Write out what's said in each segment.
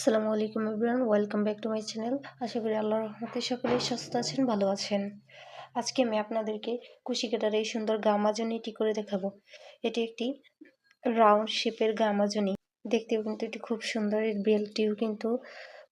আসসালামু আলাইকুম everyone welcome back to my channel আশা করি আল্লাহর রহমতে সকলেই সুস্থ আছেন, ভালো আছেন। আজকে আমি আপনাদেরকে কুশি কাটার এই সুন্দর গামাজনিটি করে দেখাবো। এটি একটি রাউন্ড শেপের গামাজনি। দেখতেও কিন্তু এটি খুব সুন্দর, এর বেলটিও কিন্তু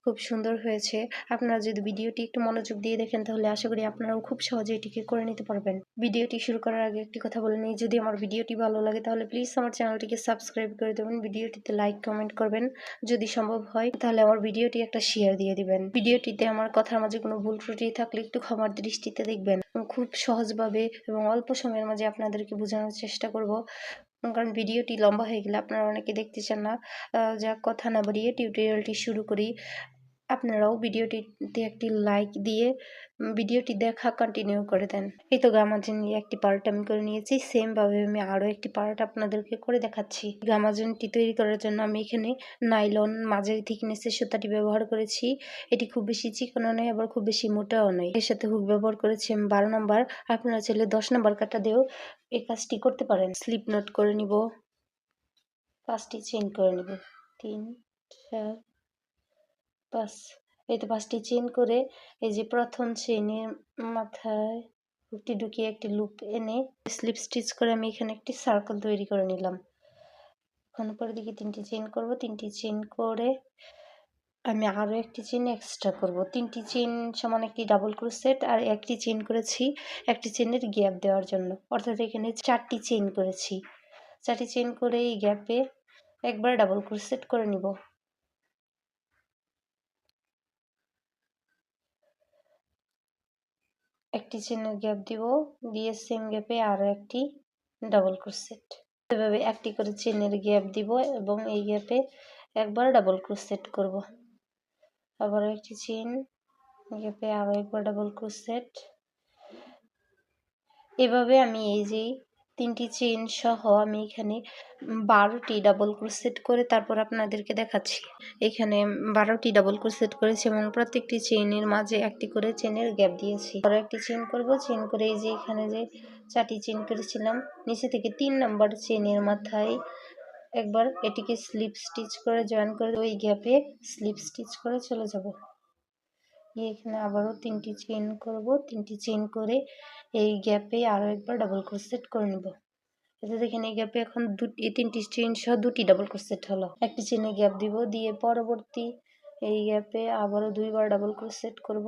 খুব সুন্দর হয়েছে। আপনারা যদি ভিডিওটি একটু মনোযোগ দিয়ে দেখেন, তাহলে আশা করি আপনারাও খুব সহজে এটিকে করে নিতে পারবেন। ভিডিওটি শুরু করার আগে একটি কথা বলে নিই, যদি আমার ভিডিওটি ভালো লাগে, তাহলে প্লিজ আমার চ্যানেলটিকে সাবস্ক্রাইব করে দেবেন, ভিডিওটিতে লাইক কমেন্ট করবেন। যদি সম্ভব হয়, তাহলে আমার ভিডিওটি একটা শেয়ার দিয়ে দিবেন। ভিডিওটিতে আমার কথার মাঝে কোনো ভুল ত্রুটি থাকলে একটু ক্ষমার দৃষ্টিতে দেখবেন। খুব সহজভাবে এবং অল্প সময়ের মাঝে আপনাদেরকে বোঝানোর চেষ্টা করব। কারণ ভিডিওটি লম্বা হয়ে গেলে আপনারা অনেকে দেখতে চান না। যা কথা না বাড়িয়ে টিউটোরিয়ালটি শুরু করি। আপনারাও ভিডিওটিতে একটি লাইক দিয়ে ভিডিওটি দেখা কন্টিনিউ করে দেন। এই তো গামাজন নিয়ে একটি পার্ট আমি করে নিয়েছি। সেমভাবে আমি আরও একটি পার্ট আপনাদেরকে করে দেখাচ্ছি। গামাজনটি তৈরি করার জন্য আমি এখানে নাইলন মাঝারি থিকনেসের সুতাটি ব্যবহার করেছি। এটি খুব বেশি চিকনও নয়, আবার খুব বেশি মোটাও নয়। এর সাথে হুক ব্যবহার করেছি আমি বারো নম্বর আপনারা চাইলে দশ নম্বর কাটা দিয়েও এই কাজটি করতে পারেন। স্লিপ নোট করে নিব। কাজটি চেন করে নিব। তিন, চার পাঁচ এই তো পাঁচটি চেন করে এই যে প্রথম চেনের মাথায় হুকটি ঢুকিয়ে একটি লুপ এনে স্লিপ স্টিচ করে আমি এখানে একটি সার্কেল তৈরি করে নিলাম। এখন উপরের দিকে তিনটি চেন করব, তিনটি চেন করে আমি আরও একটি চেন এক্সট্রা করব। তিনটি চেন সমান একটি ডাবল ক্রোসেট আর একটি চেন করেছি একটি চেনের গ্যাপ দেওয়ার জন্য। অর্থাৎ এখানে চারটি চেন করেছি। চারটি চেন করে এই গ্যাপে একবার ডাবল ক্রোসেট করে নিব। একটি চেনের গ্যাপ দিব, দিয়ে সেম গ্যাপে আরও একটি ডাবল ক্রোসেট এভাবে একটি করে চেনের গ্যাপ দিব এবং এই গ্যাপে একবার ডাবল ক্রোসেট করব। আবার একটি চেন গ্যাপে আরও একবার ডাবল ক্রোসেট এভাবে আমি এই যে তিনটি চেন সহ আমি এখানে বারোটি ডাবল ক্রোসেট করে তারপর আপনাদেরকে দেখাচ্ছি। এখানে বারোটি ডাবল ক্রোসেট করেছি এবং প্রত্যেকটি চেনের মাঝে একটি করে চেনের গ্যাপ দিয়েছি। আরও একটি চেন করব চেন করে এই যে এখানে যে চারটি চেন করেছিলাম, নিচে থেকে তিন নাম্বার চেনের মাথায় একবার এটিকে স্লিপ স্টিচ করে জয়েন করে, ওই গ্যাপে স্লিপ স্টিচ করে চলে যাব। এখানে আবারও তিনটি চেন করব। তিনটি চেন করে এই গ্যাপে আরও একবার ডাবল ক্রোসেট করে নেব। এতে দেখেন, এই গ্যাপে এখন দুটি তিনটি চেন সহ দুটি ডাবল ক্রোসেট হলো। একটি চেনে গ্যাপ দিব, দিয়ে পরবর্তী এই গ্যাপে আবারও দুইবার ডাবল ক্রোসেট করব।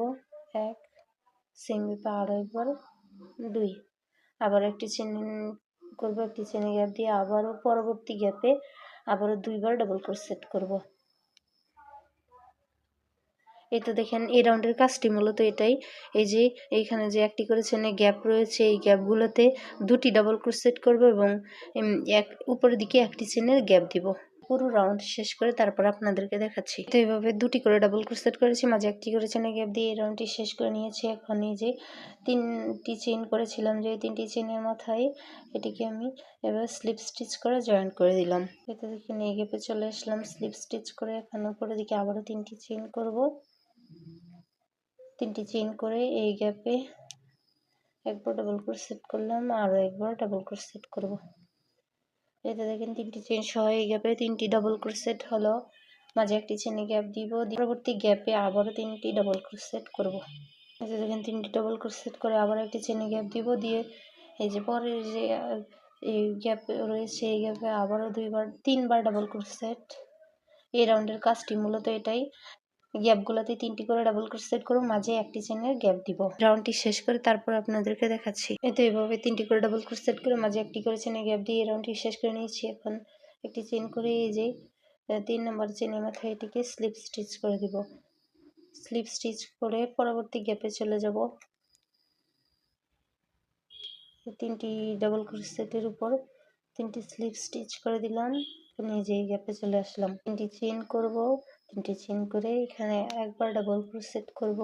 এক সেম গ্যাপে আরও একবার, দুই। আবার একটি চেন করব, একটি চেনে গ্যাপ দিয়ে আবারও পরবর্তী গ্যাপে আবারও দুইবার ডাবল ক্রোসেট করব। এই তো দেখেন, এই রাউন্ডের কাজটি মূলত এটাই। এই যে, এইখানে যে একটি করে চেনে গ্যাপ রয়েছে, এই গ্যাপগুলোতে দুটি ডাবল ক্রোসেট করব এবং এক, উপরের দিকে একটি চেনের গ্যাপ দিব। পুরো রাউন্ড শেষ করে তারপর আপনাদেরকে দেখাচ্ছি। তো এইভাবে দুটি করে ডাবল ক্রোসেট করেছি, মাঝে একটি করে চেনে গ্যাপ দিয়ে এই রাউন্ডটি শেষ করে নিয়েছি। এখন এই যে, তিনটি চেন করেছিলাম, যে তিনটি চেনের মাথায় এটিকে আমি এবার স্লিপ স্টিচ করে জয়েন করে দিলাম। এতে দেখে নিয়ে গ্যাপে চলে আসলাম, স্লিপ স্টিচ করে এখন উপরের দিকে আবারও তিনটি চেন করব। তিনটি চেন করে এই গ্যাপে একবার ডাবল সেট করলাম আরও একবার ডাবল সেট করব। এতে দেখেন তিনটি চেন সহ এই গ্যাপে তিনটি ডাবল সেট হলো। মাঝে একটি চেনে গ্যাপ দিব, পরবর্তী গ্যাপে আবারও তিনটি ডাবল সেট করব। এতে দেখেন তিনটি ডাবল সেট করে আবার একটি চেনে গ্যাপ দিব, দিয়ে এই যে পরের যে, এই গ্যাপ রয়েছে, এই গ্যাপে আবারও দুইবার, তিনবার ডাবল সেট এই রাউন্ডের কাজটি মূলত এটাই। গ্যাপগুলোতে তিনটি করে ডাবল ক্রোশেট করব মাঝে একটি চেনের গ্যাপ দিব। রাউন্ডটি শেষ করে তারপর আপনাদেরকে দেখাচ্ছি। এতে এভাবে তিনটি করে ডাবল ক্রোশেট করে মাঝে একটি করে চেনের গ্যাপ দিয়ে রাউন্ডটি শেষ করে নিয়েছি। এখন একটি চেন করে এই যে তিন নম্বর চেনের মাথায় এটিকে স্লিপ স্টিচ করে দিব। স্লিপ স্টিচ করে পরবর্তী গ্যাপে চলে যাব। তিনটি ডাবল ক্রোশেটের উপর তিনটি স্লিপ স্টিচ করে দিলাম। নিজে গ্যাপে চলে আসলাম। তিনটি চেন করব। তিনটি চেন করে এখানে একবার ডাবল ক্রোসেট করব।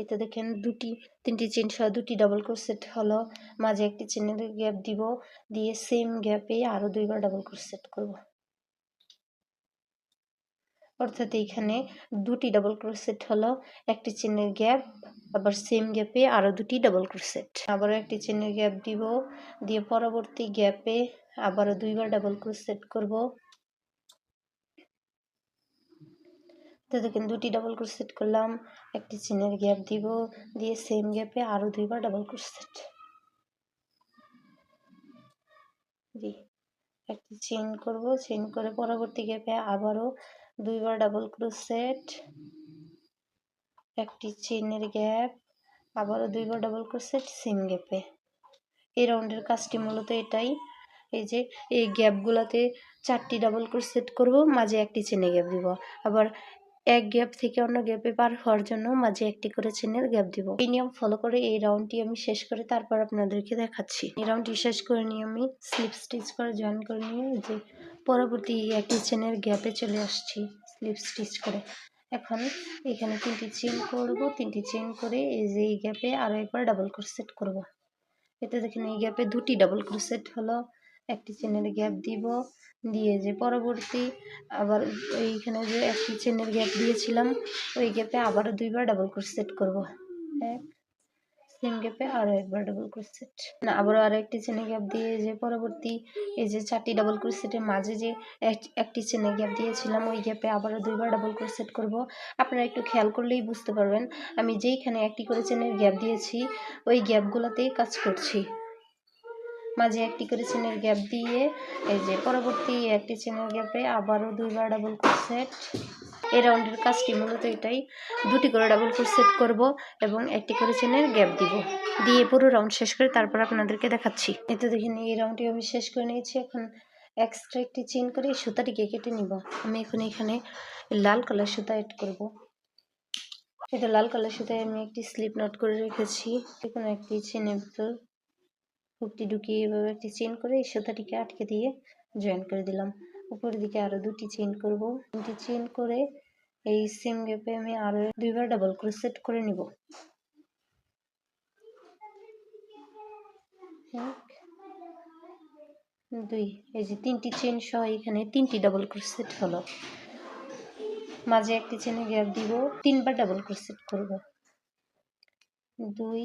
এতে দেখেন দুটি, তিনটি চেন সহ দুটি ডাবল ক্রোসেট হলো। মাঝে একটি চেনের গ্যাপ দিব, দিয়ে সেম গ্যাপে আরও দুইবার ডাবল ক্রোসেট করব। অর্থাৎ এইখানে দুটি ডাবল ক্রোসেট হলো, একটি চেনের গ্যাপ আবার সেম গ্যাপে আরও দুটি ডাবল ক্রোসেট আবারও একটি চেনের গ্যাপ দিব, দিয়ে পরবর্তী গ্যাপে আবারও দুইবার ডাবল ক্রোসেট করব। তো দেখেন দুটি ডাবল ক্রোশেট করলাম। একটি চেনের গ্যাপ দিব, দিয়ে সেম গ্যাপে আরও দুইবার ডাবল ক্রোশেট দিই একটি চেন করব চেন করে পরবর্তী গ্যাপে আবারও দুইবার ডাবল ক্রোশেট একটি চেনের গ্যাপ আবারও দুইবার ডাবল ক্রোশেট সেম গ্যাপে এই রাউন্ডের কাজটি মূলত এটাই, এই যে এই গ্যাপগুলোতে চারটি ডাবল ক্রোশেট করব, মাঝে একটি চেনে গ্যাপ দিব। আবার এক গ্যাপ থেকে অন্য গ্যাপে পার হওয়ার জন্য মাঝে একটি করে চেনের গ্যাপ দিব। এই নিয়ম ফলো করে এই রাউন্ডটি আমি শেষ করে তারপর আপনাদেরকে দেখাচ্ছি। এই রাউন্ডটি শেষ করে নিয়ে আমি স্লিপ স্টিচ করে জয়েন করে নিয়ে যে পরবর্তী একটি চেনের গ্যাপে চলে আসছি স্লিপ স্টিচ করে। এখন এখানে তিনটি চেন করব, তিনটি চেন করে এই যে এই গ্যাপে আরও একবার ডাবল ক্রোশেট করব। এতে দেখেন এই গ্যাপে দুটি ডাবল ক্রোশেট হলো। একটি চেনের গ্যাপ দিব, দিয়ে যে পরবর্তী আবার এইখানে যে একটি চেনের গ্যাপ দিয়েছিলাম, ওই গ্যাপে আবারও দুইবার ডাবল ক্রোশেট করব। এক সেম গ্যাপে আরও একবার ডাবল ক্রোশেট না, আবারও আরও একটি চেনে গ্যাপ দিয়ে যে পরবর্তী এই যে চারটি ডাবল ক্রোশেটের মাঝে যে একটি চেনে গ্যাপ দিয়েছিলাম, ওই গ্যাপে আবারও দুইবার ডাবল ক্রোশেট করব। আপনারা একটু খেয়াল করলেই বুঝতে পারবেন, আমি যেইখানে একটি করে চেনের গ্যাপ দিয়েছি, ওই গ্যাপগুলোতেই কাজ করছি। মাঝে একটি করে চেনের গ্যাপ দিয়ে, এই যে পরবর্তী একটি চেনের গ্যাপে আবারও দুইবার ডাবল সেট এই রাউন্ডের কাজটি মূলত এটাই, দুটি করে ডাবল সেট করব এবং একটি করে চেনের গ্যাপ দিব। দিয়ে পুরো রাউন্ড শেষ করে তারপর আপনাদেরকে দেখাচ্ছি। এতে দেখেন, এই রাউন্ডটি আমি শেষ করে নিয়েছি। এখন এক্সট্রা একটি চেন করে এই সুতাটিকে কেটে নিব। আমি এখন এখানে লাল কালার সুতা অ্যাড করব। এটা লাল কালার সুতায় আমি একটি স্লিপ নট করে রেখেছি। এখন একটি চেনের ভিতর হুকটি ঢুকিয়ে এভাবে একটি চেন করে এই সুতাটিকে আটকে দিয়ে জয়েন করে দিলাম। উপরের দিকে আরও দুটি চেন করব। দুটি চেন করে এই সেম গ্যাপে আমি আরও দুইবার ডাবল ক্রোশেট করে নিব। দুই, এই যে তিনটি চেন সহ এখানে তিনটি ডাবল ক্রোশেট হলো। মাঝে একটি চেনে গ্যাপ দিব, তিনবার ডাবল ক্রোশেট করব। দুই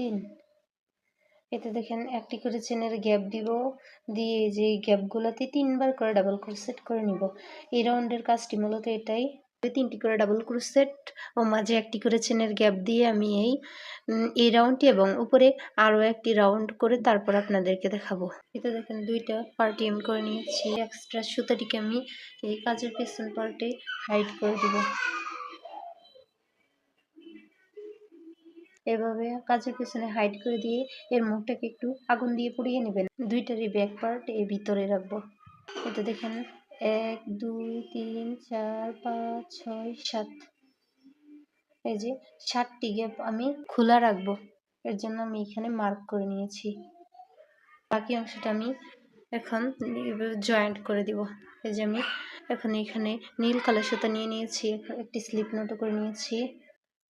তিন এতে দেখেন, একটি করে চেনের গ্যাপ দিব, দিয়ে যে গ্যাপগুলোতে তিনবার করে ডাবল ক্রোশেট করে নিব। এই রাউন্ডের কাজটি মূলত এটাই। তিনটি করে ডাবল ক্রোশেট ও মাঝে একটি করে চেনের গ্যাপ দিয়ে আমি এই এই রাউন্ডটি এবং উপরে আরও একটি রাউন্ড করে তারপর আপনাদেরকে দেখাবো। এতে দেখেন, দুইটা পার্টি আমি করে নিয়েছি। এক্সট্রা সুতাটিকে আমি এই কাজের পেছন পার্টে হাইড করে দিব। এভাবে কাজের পেছনে হাইড করে দিয়ে এর মুখটাকে একটু আগুন দিয়ে পুড়িয়ে নেবেন। দুইটারই ব্যাক পার্ট এর ভিতরে রাখব। এটা দেখেন, এক, দুই, তিন, চার, পাঁচ, ছয়, সাত। এই যে সাতটি গ্যাপ আমি খোলা রাখব। এর জন্য আমি এখানে মার্ক করে নিয়েছি। বাকি অংশটা আমি এখন জয়েন্ট করে দিব। এই যে আমি এখন এখানে নীল কালার সুতা নিয়ে নিয়েছি, একটি স্লিপ নোটও করে নিয়েছি।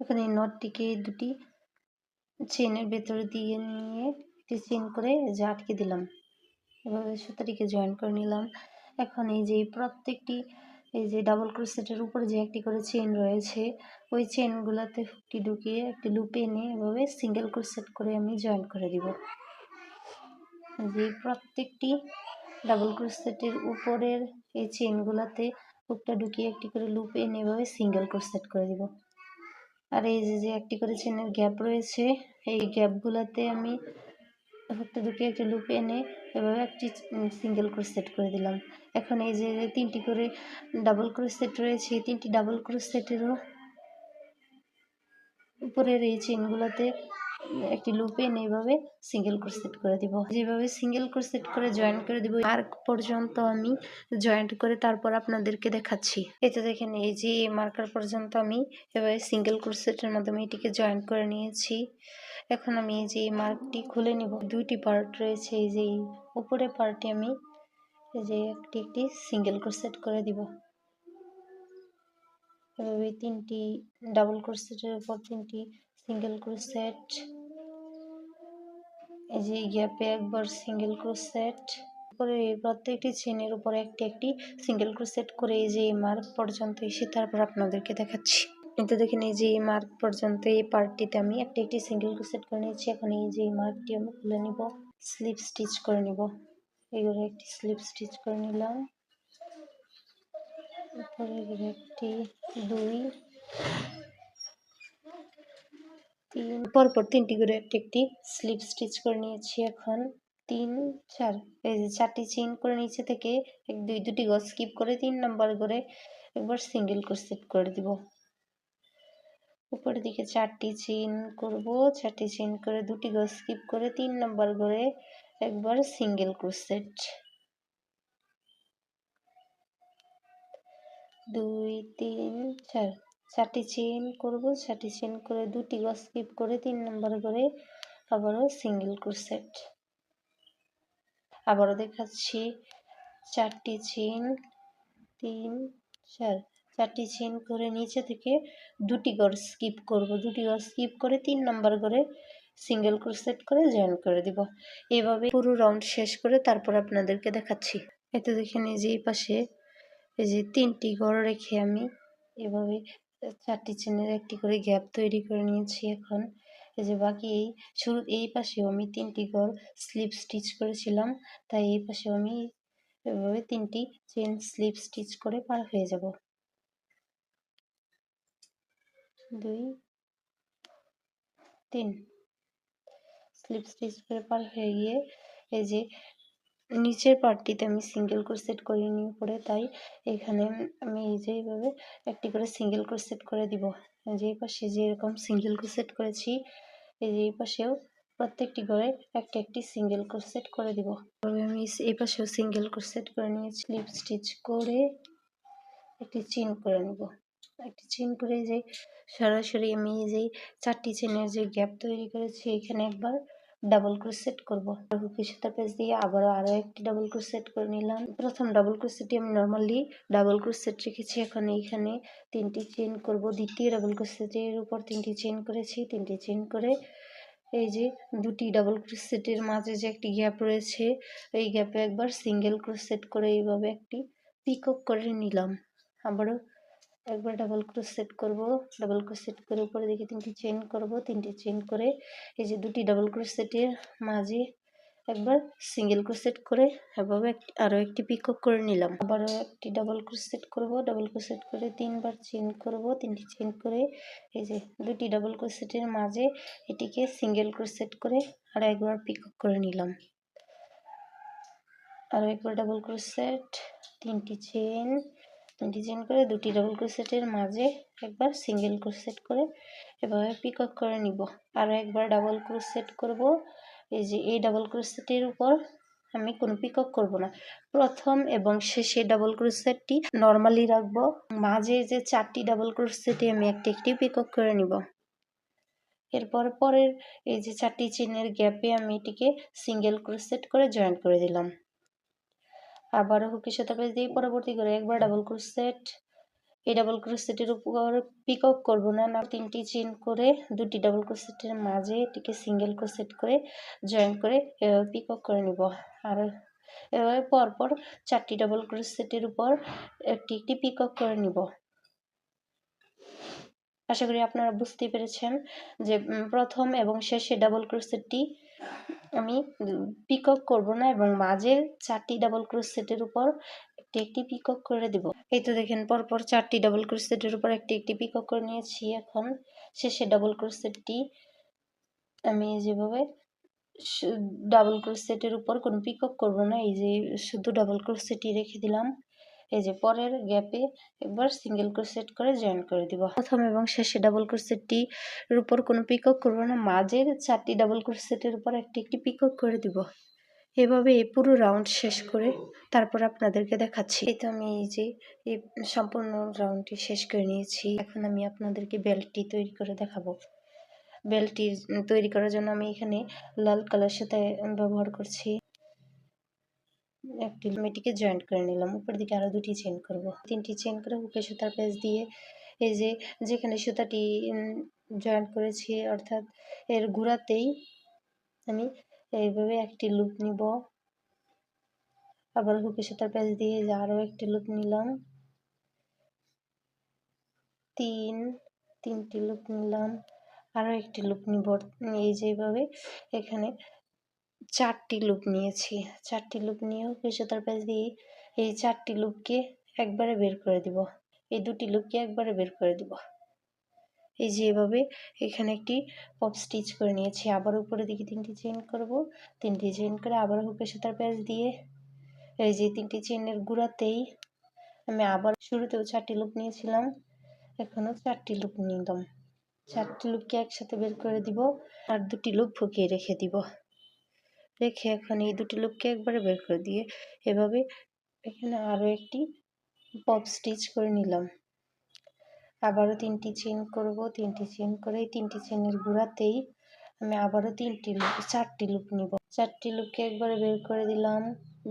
এখানে এই নটটিকে দুটি চেনের ভেতরে দিয়ে নিয়ে একটি চেন করে যে আটকে দিলাম। এভাবে সুতাটিকে জয়েন করে নিলাম। এখন এই যে প্রত্যেকটি, এই যে ডাবল ক্রোসেটের উপরে যে একটি করে চেন রয়েছে, ওই চেনগুলোতে হুকটি ঢুকিয়ে একটি লুপে এনে এভাবে সিঙ্গেল ক্রোসেট করে আমি জয়েন করে দিব। যে প্রত্যেকটি ডাবল ক্রোসেটের উপরের এই চেনগুলোতে হুকটা ঢুকিয়ে একটি করে লুপ এনে এভাবে সিঙ্গেল ক্রোসেট করে দিব। আর এই যে যে একটি করে চেনের গ্যাপ রয়েছে, এই গ্যাপগুলোতে আমি একটা দুটি একটা লুপ এনে এভাবে একটি সিঙ্গেল ক্রোস সেট করে দিলাম। এখন এই যে তিনটি করে ডাবল ক্রোস সেট রয়েছে তিনটি ডাবল ক্রোসেটেরও উপরের এই চেনগুলোতে একটি লুপে এইভাবে সিঙ্গেল ক্রোসেট করে দিব। যেভাবে সিঙ্গেল ক্রোসেট করে জয়েন করে দিব মার্ক পর্যন্ত আমি জয়েন্ট করে তারপর আপনাদেরকে দেখাচ্ছি। এতে দেখেন, এই যে মার্কার পর্যন্ত আমি এভাবে সিঙ্গেল ক্রোসেটের মাধ্যমে এটিকে জয়েন করে নিয়েছি। এখন আমি এই যে মার্কটি খুলে নিব। দুইটি পার্ট রয়েছে, এই যে উপরে পার্টটি আমি এই যে একটি একটি সিঙ্গেল ক্রোসেট করে দিব। এভাবে তিনটি ডাবল ক্রোসেটের উপর তিনটি সিঙ্গেল ক্রোসেট এই যে গ্যাপে একবার সিঙ্গেল ক্রোসেট করে প্রত্যেকটি চেনের উপর একটি একটি সিঙ্গেল ক্রোসেট করে এই যে মার্ক পর্যন্ত এসে তারপর আপনাদেরকে দেখাচ্ছি। কিন্তু দেখেন এই যে এই মার্ক পর্যন্ত এই পার্টটিতে আমি একটি একটি সিঙ্গেল ক্রোসেট করে নিয়েছি। এখন এই যে এই মার্কটি আমি খুলে নিব স্লিপ স্টিচ করে নিব। এইগুলো একটি স্লিপ স্টিচ করে নিলাম। ঘরে একটি দুই তিন পরপর তিনটি করে একটি একটি স্লিপ স্টিচ করে নিয়েছি এখন। তিন চার। এই যে চারটি চেইন করে নিচে থেকে এক দুই দুটি গজ স্কিপ করে তিন নাম্বার করে একবার সিঙ্গেল ক্রোশেট করে দিব। উপরের দিকে চারটি চেইন করব। চারটি চেইন করে দুটি গজ স্কিপ করে তিন নাম্বার করে একবার সিঙ্গেল ক্রোশেট দুই তিন চার। চারটি চেন করব চারটি চেন করে দুটি গজ স্কিপ করে তিন নম্বর করে আবারও সিঙ্গেল ক্রোশেট আবারও দেখাচ্ছি, চারটি চেইন, তিন, চার, চারটি চেইন করে নিচে থেকে দুটি গড় স্কিপ করব, দুটি গড় স্কিপ করে তিন নম্বর করে সিঙ্গেল ক্রোশেট করে জয়েন করে দিব। এভাবে পুরো রাউন্ড শেষ করে তারপর আপনাদেরকে দেখাচ্ছি। এতে দেখে যে এই পাশে এই যে তিনটি গড় রেখে আমি এভাবে চারটি চেনের একটি করে গ্যাপ তৈরি করে নিয়েছি এখন। এই যে বাকি এই শুরু, এই পাশেও আমি তিনটি গড় স্লিপ স্টিচ করেছিলাম। তাই এই পাশেও আমি এভাবে তিনটি চেন স্লিপ স্টিচ করে পার হয়ে যাব। দুই, তিন। স্লিপ স্টিচ করে পার হয়ে গিয়ে এই যে নিচের পার্টটিতে আমি সিঙ্গেল ক্রোশেট করিনি উপরে, তাই এখানে আমি এই যে এইভাবে একটি করে সিঙ্গেল ক্রোশেট করে দিব। যে পাশে যে এরকম সিঙ্গেল ক্রোশেট করেছি, এই যে এই পাশেও প্রত্যেকটি ঘরে একটা একটি সিঙ্গেল ক্রোশেট করে দিব। তবে আমি এই পাশেও সিঙ্গেল ক্রোশেট করে নিয়েছি। স্লিপ স্টিচ করে একটি চেন করে নেব। একটি চেন করে যে সরাসরি আমি এই যে চারটি চেনের যে গ্যাপ তৈরি করেছি, এখানে একবার ডাবল ক্রোশেট করব। হুকের সাথে পেজ দিয়ে আবারও আরও একটি ডাবল ক্রোশেট করে নিলাম। প্রথম ডাবল ক্রোশেটটি আমি নর্মালি ডাবল ক্রোশেট রেখেছি। এখন এইখানে তিনটি চেন করব। দ্বিতীয় ডাবল ক্রোশেটের উপর তিনটি চেন করেছি। তিনটি চেন করে এই যে দুটি ডাবল ক্রোশেটের মাঝে যে একটি গ্যাপ রয়েছে, এই গ্যাপে একবার সিঙ্গেল ক্রোশেট করে এইভাবে একটি পিকক করে নিলাম। আবারও একবার ডাবল ক্রোস সেট করব। ডাবল ক্রোস সেট করে উপরে দিকে তিনটি চেন করব। তিনটি চেন করে এই যে দুটি ডাবল ক্রোস সেটের মাঝে একবার সিঙ্গেল ক্রোস ক্রোশেট করে এভাবে আরও একটি পিকক করে নিলাম। আবারও একটি ডাবল ক্রোস সেট করব। ডাবল ক্রোস ক্রোশেট করে তিনবার চেন করব। তিনটি চেন করে এই যে দুটি ডাবল ক্রোশেটের মাঝে এটিকে সিঙ্গেল ক্রোস সেট করে আর একবার পিকক করে নিলাম। আরও একবার ডাবল ক্রোস সেট তিনটি চেন চেন করে দুটি ডাবল ক্রোশেটের মাঝে একবার সিঙ্গেল ক্রোশেট করে এভাবে পিকক করে নিব। আরও একবার ডাবল ক্রোশেট করব। এই যে এই ডাবল ক্রোশেটের উপর আমি কোনো পিকক করব না। প্রথম এবং শেষে ডাবল ক্রোশেটটি নর্মালি রাখব। মাঝে যে চারটি ডাবল ক্রোশেটে আমি একটি একটি পিকক করে নিব। এরপর পরের এই যে চারটি চেনের গ্যাপে আমি এটিকে সিঙ্গেল ক্রোশেট করে জয়েন করে দিলাম। আবারও হুকের সাথে পেজ দিয়ে পরবর্তী করে একবার ডাবল ক্রোশেট এই ডাবল ক্রোশেটের উপর পিক আপ করব না না তিনটি চেন করে দুটি ডাবল ক্রোশেটের মাঝে এটিকে সিঙ্গেল ক্রোশেট করে জয়েন করে পিক আপ করে নিব। আর এভাবে পরপর চারটি ডাবল ক্রোশেটের উপর একটি একটি পিক আপ করে নিব। আশা করি আপনারা বুঝতে পেরেছেন যে প্রথম এবং শেষে ডাবল ক্রোশেটটি আমি পিকক করব না এবং মাঝের চারটি ডাবল ক্রোশেটের উপর একটি একটি পিকক করে দেব। এই তো দেখেন, পরপর চারটি ডাবল ক্রোশেটের উপর একটি একটি পিকক করে নিয়েছি। এখন শেষে ডাবল ক্রোশেটটি আমি যেভাবে ডাবল ক্রোশেটের উপর কোনো পিকক করব না, এই যে শুধু ডাবল ক্রোশেটই রেখে দিলাম। এই যে পরের গ্যাপে একবার সিঙ্গেল ক্রোশেট করে জয়েন করে দিব। প্রথম এবং শেষে ডাবল ক্রোশেটটির উপর কোনো পিকক করব না, মাঝের চারটি ডাবল ক্রোশেটের উপর একটি একটি পিকক করে দিব। এভাবে এই পুরো রাউন্ড শেষ করে তারপর আপনাদেরকে দেখাচ্ছি। এই তো আমি এই যে এই সম্পূর্ণ রাউন্ডটি শেষ করে নিয়েছি। এখন আমি আপনাদেরকে বেল্টটি তৈরি করে দেখাবো। বেল্টটি তৈরি করার জন্য আমি এখানে লাল কালার সাথে ব্যবহার করছি। একটি মেয়েটিকে জয়েন্ট করে নিলাম। উপর দিকে আরও দুটি চেন করব। তিনটি চেন করে হুকে সুতার পেজ দিয়ে এই যে যেখানে সুতাটি জয়েন্ট করেছি, অর্থাৎ এর ঘোরাতেই আমি এইভাবে একটি লুপ নিব। আবার হুকে সুতার পেজ দিয়ে আরও একটি লুপ নিলাম। তিন, তিনটি লুপ নিলাম। আরও একটি লুপ নিব। এই যেভাবে এখানে চারটি লুপ নিয়েছি। চারটি লুপ নিয়েও সুতার প্যাচ দিয়ে এই চারটি লুপকে একবারে বের করে দিব। এই দুটি লুপকে একবারে বের করে দিব। এই যে এভাবে এখানে একটি পপ স্টিচ করে নিয়েছি। আবার উপরে দিকে তিনটি চেন করব। তিনটি চেন করে আবার হুকের সাথে প্যাচ দিয়ে এই যে তিনটি চেনের গুঁড়াতেই আমি আবার শুরুতেও চারটি লুপ নিয়েছিলাম। এখনও চারটি লুপ নিলাম চারটি লুপকে একসাথে বের করে দিব আর দুটি লুপ ফুকিয়ে রেখে দিব। রেখে এখন এই দুটি লুপকে একবারে বের করে দিয়ে এভাবে এখানে আরও একটি পপ স্টিচ করে নিলাম। আবারও তিনটি চেন করব, তিনটি চেন করে তিনটি চেনের গুঁড়াতেই আমি আবারও তিনটি লুপ চারটি লুপ নিব। চারটি লুপকে একবারে বের করে দিলাম,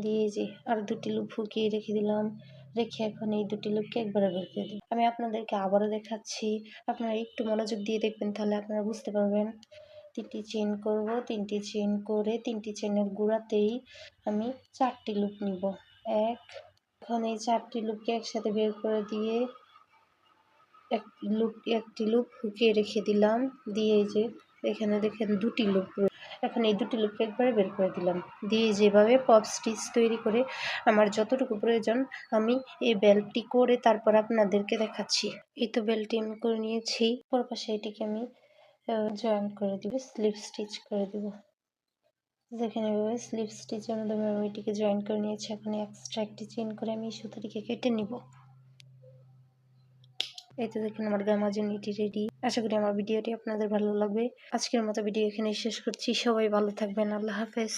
দিয়ে যে আর দুটি লুপ ফুকিয়ে রেখে দিলাম, রেখে এখন এই দুটি লুপকে একবারে বের করে দিই আমি আপনাদেরকে আবারও দেখাচ্ছি, আপনারা একটু মনোযোগ দিয়ে দেখবেন, তাহলে আপনারা বুঝতে পারবেন। তিনটি চেন করব। তিনটি চেন করে তিনটি চেনের গুঁড়াতেই আমি চারটি লুপ নিব। এক, এখন এই চারটি লুপকে একসাথে বের করে দিয়ে এক লুপ একটি লুপ হুকিয়ে রেখে দিলাম। দিয়ে যে এখানে দেখেন দুটি লুপ এখন এই দুটি লুপকে একবারে বের করে দিলাম। দিয়ে যেভাবে পপ স্টিচ তৈরি করে আমার যতটুকু প্রয়োজন আমি এই বেল্টটি করে তারপর আপনাদেরকে দেখাচ্ছি। এই তো বেল্টটি আমি করে নিয়েছি। পর পাশে এটিকে আমি জয়েন করে দিব স্লিপ স্টিচ করে দিব। দেখেন এভাবে স্লিপ স্টিচের মাধ্যমে আমি এটিকে জয়েন করে নিয়েছি। এখন এক্সট্রা একটি চেন করে আমি সুতোটিকে কেটে নিব। এই তো দেখেন আমার গামাজন এটি রেডি আশা করি আমার ভিডিওটি আপনাদের ভালো লাগবে। আজকের মতো ভিডিও এখানে শেষ করছি। সবাই ভালো থাকবেন। আল্লাহ হাফেজ।